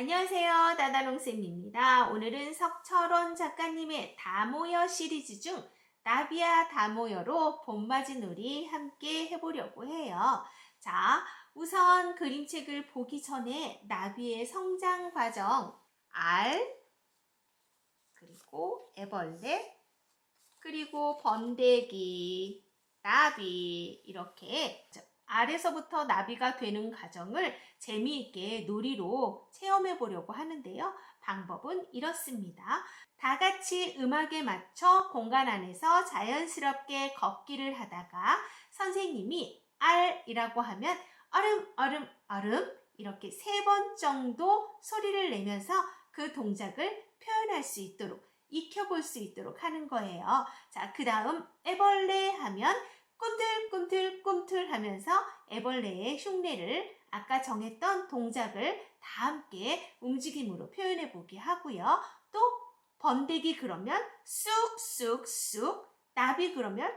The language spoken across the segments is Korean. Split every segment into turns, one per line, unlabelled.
안녕하세요. 다다롱쌤입니다. 오늘은 석철원 작가님의 다모여 시리즈 중 나비야 다모여로 봄맞이 놀이 함께 해보려고 해요. 자, 우선 그림책을 보기 전에 나비의 성장 과정, 알, 그리고 애벌레, 그리고 번데기, 나비, 이렇게 알에서부터 나비가 되는 과정을 재미있게 놀이로 체험해 보려고 하는데요. 방법은 이렇습니다. 다 같이 음악에 맞춰 공간 안에서 자연스럽게 걷기를 하다가 선생님이 알이라고 하면 얼음, 얼음, 얼음 이렇게 세 번 정도 소리를 내면서 그 동작을 표현할 수 있도록 익혀볼 수 있도록 하는 거예요. 자, 그 다음 애벌레 하면 꿈틀꿈틀 꿈틀 하면서 애벌레의 흉내를 아까 정했던 동작을 다 함께 움직임으로 표현해 보게 하고요. 또 번데기 그러면 쑥쑥쑥 나비 그러면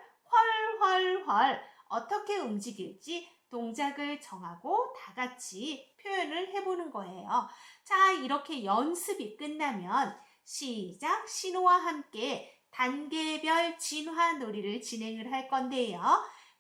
헐헐헐 어떻게 움직일지 동작을 정하고 다 같이 표현을 해보는 거예요. 자, 이렇게 연습이 끝나면 시작 신호와 함께 단계별 진화 놀이를 진행을 할 건데요.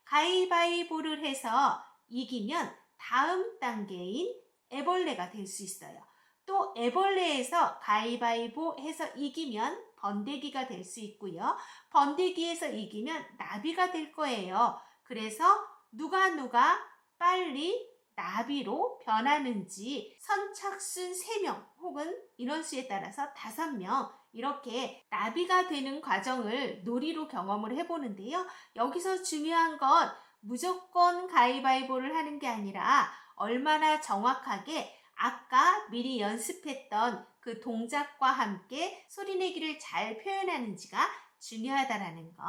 가위바위보를 해서 이기면 다음 단계인 애벌레가 될 수 있어요. 또 애벌레에서 가위바위보 해서 이기면 번데기가 될 수 있고요. 번데기에서 이기면 나비가 될 거예요. 그래서 누가 누가 빨리 나비로 변하는지 선착순 3명 혹은 인원수에 따라서 5명 이렇게 나비가 되는 과정을 놀이로 경험을 해보는데요. 여기서 중요한 건 무조건 가위바위보를 하는 게 아니라 얼마나 정확하게 아까 미리 연습했던 그 동작과 함께 소리내기를 잘 표현하는지가 중요하다라는 거.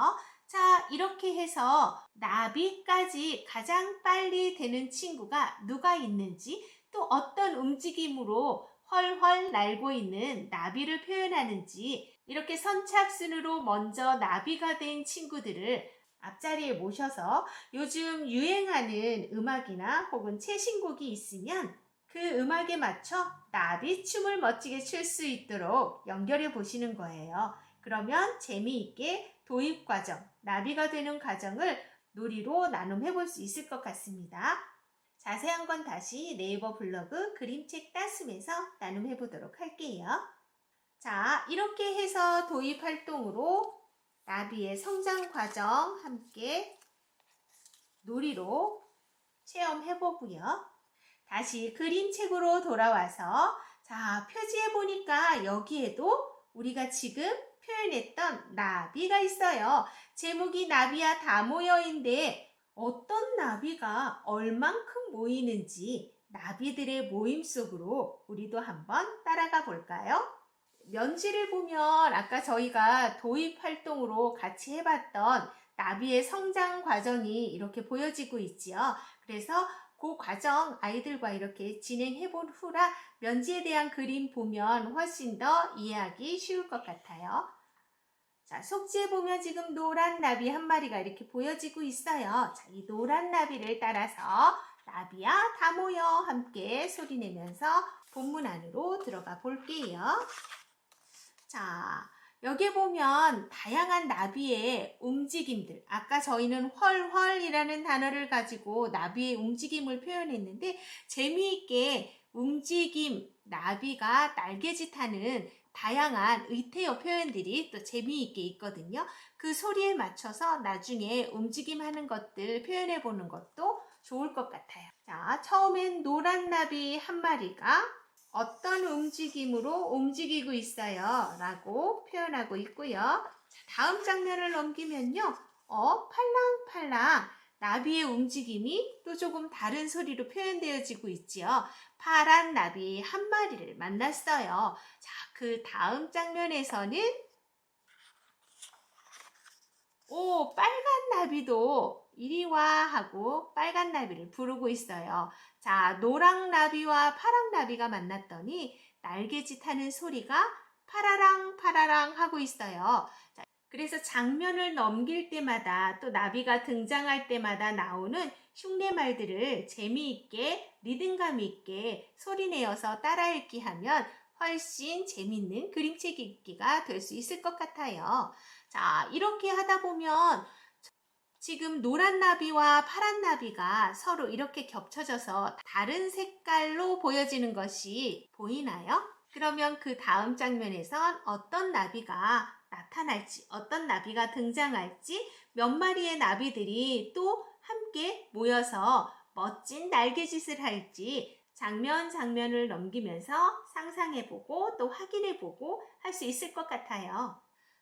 자, 이렇게 해서 나비까지 가장 빨리 되는 친구가 누가 있는지 또 어떤 움직임으로 헐헐 날고 있는 나비를 표현하는지 이렇게 선착순으로 먼저 나비가 된 친구들을 앞자리에 모셔서 요즘 유행하는 음악이나 혹은 최신곡이 있으면 그 음악에 맞춰 나비 춤을 멋지게 출 수 있도록 연결해 보시는 거예요. 그러면 재미있게 도입 과정, 나비가 되는 과정을 놀이로 나눔해 볼 수 있을 것 같습니다. 자세한 건 다시 네이버 블로그 그림책 따스에서 나눔해 보도록 할게요. 자, 이렇게 해서 도입 활동으로 나비의 성장 과정 함께 놀이로 체험해 보고요. 다시 그림책으로 돌아와서 자, 표지에 보니까 여기에도 우리가 지금 표현했던 나비가 있어요. 제목이 나비야 다 모여인데 어떤 나비가 얼만큼 모이는지 나비들의 모임 속으로 우리도 한번 따라가 볼까요? 면지를 보면 아까 저희가 도입 활동으로 같이 해봤던 나비의 성장 과정이 이렇게 보여지고 있지요. 그래서 그 과정 아이들과 이렇게 진행해 본 후라 면지에 대한 그림 보면 훨씬 더 이해하기 쉬울 것 같아요. 자, 속지에 보면 지금 노란 나비 한 마리가 이렇게 보여지고 있어요. 자, 이 노란 나비를 따라서 나비야 다 모여 함께 소리 내면서 본문 안으로 들어가 볼게요. 자, 여기 보면 다양한 나비의 움직임들. 아까 저희는 헐헐이라는 단어를 가지고 나비의 움직임을 표현했는데 재미있게 움직임, 나비가 날개짓하는 다양한 의태어 표현들이 또 재미있게 있거든요. 그 소리에 맞춰서 나중에 움직임하는 것들 표현해 보는 것도 좋을 것 같아요. 자, 처음엔 노란 나비 한 마리가 어떤 움직임으로 움직이고 있어요. 라고 표현하고 있고요. 자, 다음 장면을 넘기면요. 어, 팔랑팔랑 나비의 움직임이 또 조금 다른 소리로 표현되어지고 있지요. 파란 나비 한 마리를 만났어요. 자, 그 다음 장면에서는 오, 빨간 나비도 이리 와 하고 빨간 나비를 부르고 있어요. 자, 노랑 나비와 파랑 나비가 만났더니 날개짓 하는 소리가 파라랑 파라랑 하고 있어요. 자, 그래서 장면을 넘길 때마다 또 나비가 등장할 때마다 나오는 흉내 말들을 재미있게 리듬감 있게 소리내어서 따라 읽기 하면 훨씬 재밌는 그림책 읽기가 될 수 있을 것 같아요. 자, 이렇게 하다 보면 지금 노란 나비와 파란 나비가 서로 이렇게 겹쳐져서 다른 색깔로 보여지는 것이 보이나요? 그러면 그 다음 장면에선 어떤 나비가 나타날지, 어떤 나비가 등장할지, 몇 마리의 나비들이 또 함께 모여서 멋진 날개짓을 할지 장면 장면을 넘기면서 상상해보고 또 확인해보고 할 수 있을 것 같아요.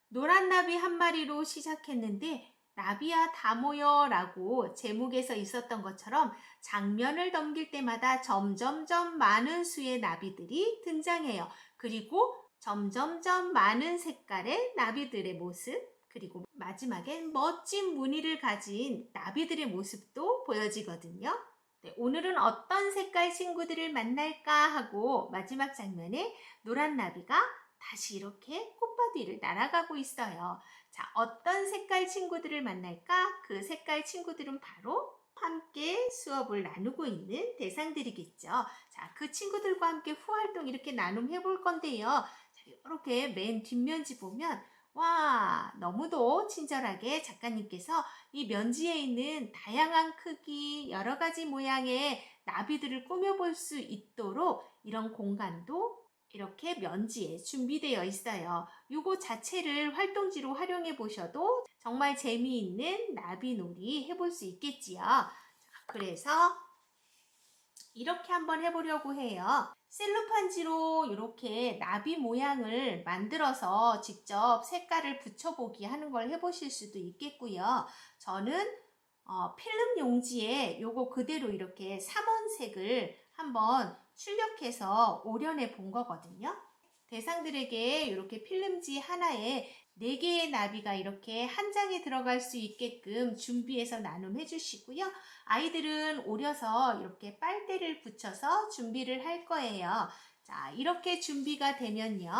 노란 나비 한 마리로 시작했는데 나비야 다 모여 라고 제목에서 있었던 것처럼 장면을 넘길 때마다 점점점 많은 수의 나비들이 등장해요. 그리고 점점점 많은 색깔의 나비들의 모습, 그리고 마지막엔 멋진 무늬를 가진 나비들의 모습도 보여지거든요. 네, 오늘은 어떤 색깔 친구들을 만날까 하고 마지막 장면에 노란 나비가 다시 이렇게 꽃밭 위를 날아가고 있어요. 자, 어떤 색깔 친구들을 만날까? 그 색깔 친구들은 바로 함께 수업을 나누고 있는 대상들이겠죠. 자, 그 친구들과 함께 후활동 이렇게 나눔해 볼 건데요. 자, 이렇게 맨 뒷면지 보면 와, 너무도 친절하게 작가님께서 이 면지에 있는 다양한 크기, 여러 가지 모양의 나비들을 꾸며볼 수 있도록 이런 공간도 이렇게 면지에 준비되어 있어요. 요거 자체를 활동지로 활용해 보셔도 정말 재미있는 나비놀이 해볼 수 있겠지요. 자, 그래서 이렇게 한번 해보려고 해요. 셀로판지로 이렇게 나비 모양을 만들어서 직접 색깔을 붙여보기 하는 걸 해보실 수도 있겠고요. 저는 어, 필름 용지에 요거 그대로 이렇게 삼원색을 한번 출력해서 오려내 본 거거든요. 대상들에게 이렇게 필름지 하나에 4개의 나비가 이렇게 한 장에 들어갈 수 있게끔 준비해서 나눔해 주시고요. 아이들은 오려서 이렇게 빨대를 붙여서 준비를 할 거예요. 자, 이렇게 준비가 되면요.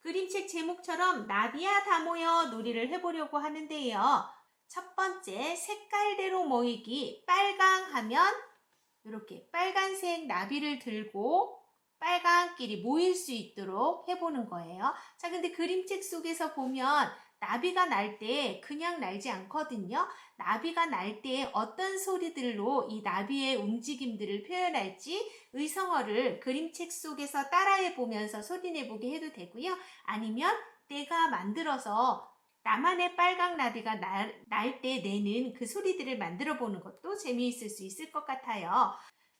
그림책 제목처럼 나비야 다 모여 놀이를 해보려고 하는데요. 첫 번째 색깔대로 모이기 빨강 하면 이렇게 빨간색 나비를 들고 빨간끼리 모일 수 있도록 해보는 거예요. 자, 근데 그림책 속에서 보면 나비가 날 때 그냥 날지 않거든요. 나비가 날 때 어떤 소리들로 이 나비의 움직임들을 표현할지 의성어를 그림책 속에서 따라해 보면서 소리내 보게 해도 되고요. 아니면 내가 만들어서 나만의 빨강 나비가 날 때 내는 그 소리들을 만들어 보는 것도 재미있을 수 있을 것 같아요.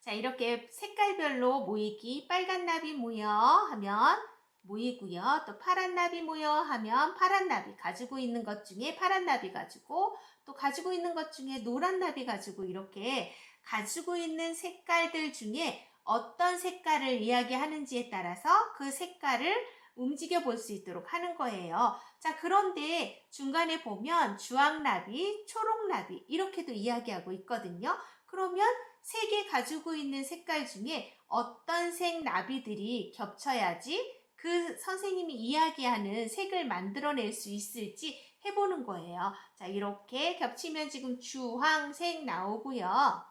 자, 이렇게 색깔별로 모이기, 빨간 나비 모여 하면 모이고요. 또 파란 나비 모여 하면 파란 나비 가지고 있는 것 중에 파란 나비 가지고 또 가지고 있는 것 중에 노란 나비 가지고 이렇게 가지고 있는 색깔들 중에 어떤 색깔을 이야기하는지에 따라서 그 색깔을 움직여 볼 수 있도록 하는 거예요. 자, 그런데 중간에 보면 주황나비, 초록나비 이렇게도 이야기하고 있거든요. 그러면 세개 가지고 있는 색깔 중에 어떤 색 나비들이 겹쳐야지 그 선생님이 이야기하는 색을 만들어낼 수 있을지 해보는 거예요. 자, 이렇게 겹치면 지금 주황색 나오고요.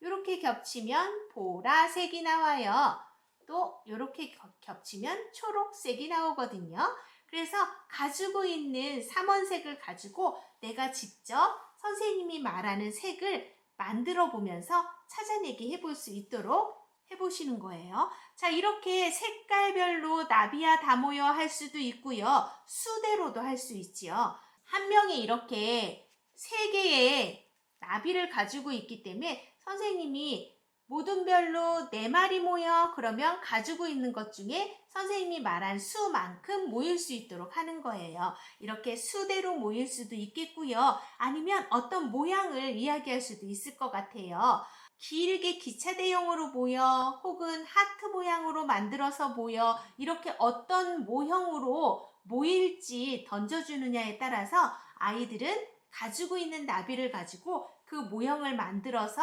이렇게 겹치면 보라색이 나와요. 또 이렇게 겹치면 초록색이 나오거든요. 그래서 가지고 있는 삼원색을 가지고 내가 직접 선생님이 말하는 색을 만들어 보면서 찾아내기 해볼 수 있도록 해보시는 거예요. 자, 이렇게 색깔별로 나비야 다 모여 할 수도 있고요. 수대로도 할 수 있지요. 한 명이 이렇게 세 개의 나비를 가지고 있기 때문에 선생님이 모든 별로 네 마리 모여 그러면 가지고 있는 것 중에 선생님이 말한 수만큼 모일 수 있도록 하는 거예요. 이렇게 수대로 모일 수도 있겠고요. 아니면 어떤 모양을 이야기할 수도 있을 것 같아요. 길게 기차 대형으로 모여 혹은 하트 모양으로 만들어서 모여 이렇게 어떤 모형으로 모일지 던져주느냐에 따라서 아이들은 가지고 있는 나비를 가지고 그 모형을 만들어서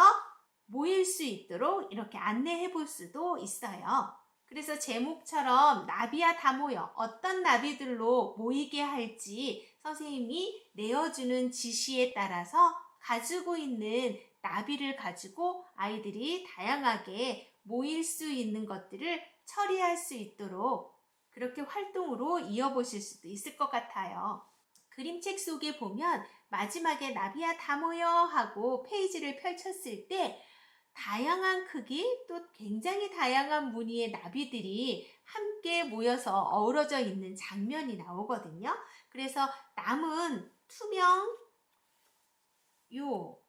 모일 수 있도록 이렇게 안내해 볼 수도 있어요. 그래서 제목처럼 나비야 다 모여 어떤 나비들로 모이게 할지 선생님이 내어주는 지시에 따라서 가지고 있는 나비를 가지고 아이들이 다양하게 모일 수 있는 것들을 처리할 수 있도록 그렇게 활동으로 이어보실 수도 있을 것 같아요. 그림책 속에 보면 마지막에 나비야 다 모여 하고 페이지를 펼쳤을 때 다양한 크기 또 굉장히 다양한 무늬의 나비들이 함께 모여서 어우러져 있는 장면이 나오거든요. 그래서 남은 투명 요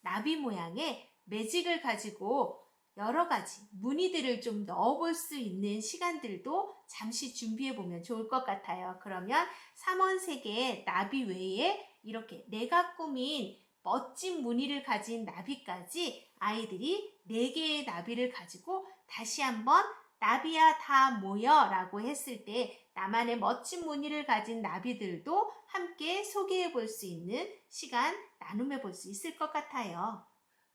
나비 모양의 매직을 가지고 여러 가지 무늬들을 좀 넣어볼 수 있는 시간들도 잠시 준비해 보면 좋을 것 같아요. 그러면 삼원색의 나비 외에 이렇게 내가 꾸민 멋진 무늬를 가진 나비까지 아이들이 네 개의 나비를 가지고 다시 한번 나비야 다 모여 라고 했을 때 나만의 멋진 무늬를 가진 나비들도 함께 소개해 볼 수 있는 시간 나눔해 볼 수 있을 것 같아요.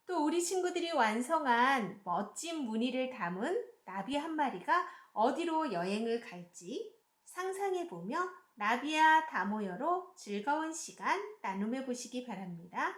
또 우리 친구들이 완성한 멋진 무늬를 담은 나비 한 마리가 어디로 여행을 갈지 상상해 보며 나비야 다 모여로 즐거운 시간 나눔해 보시기 바랍니다.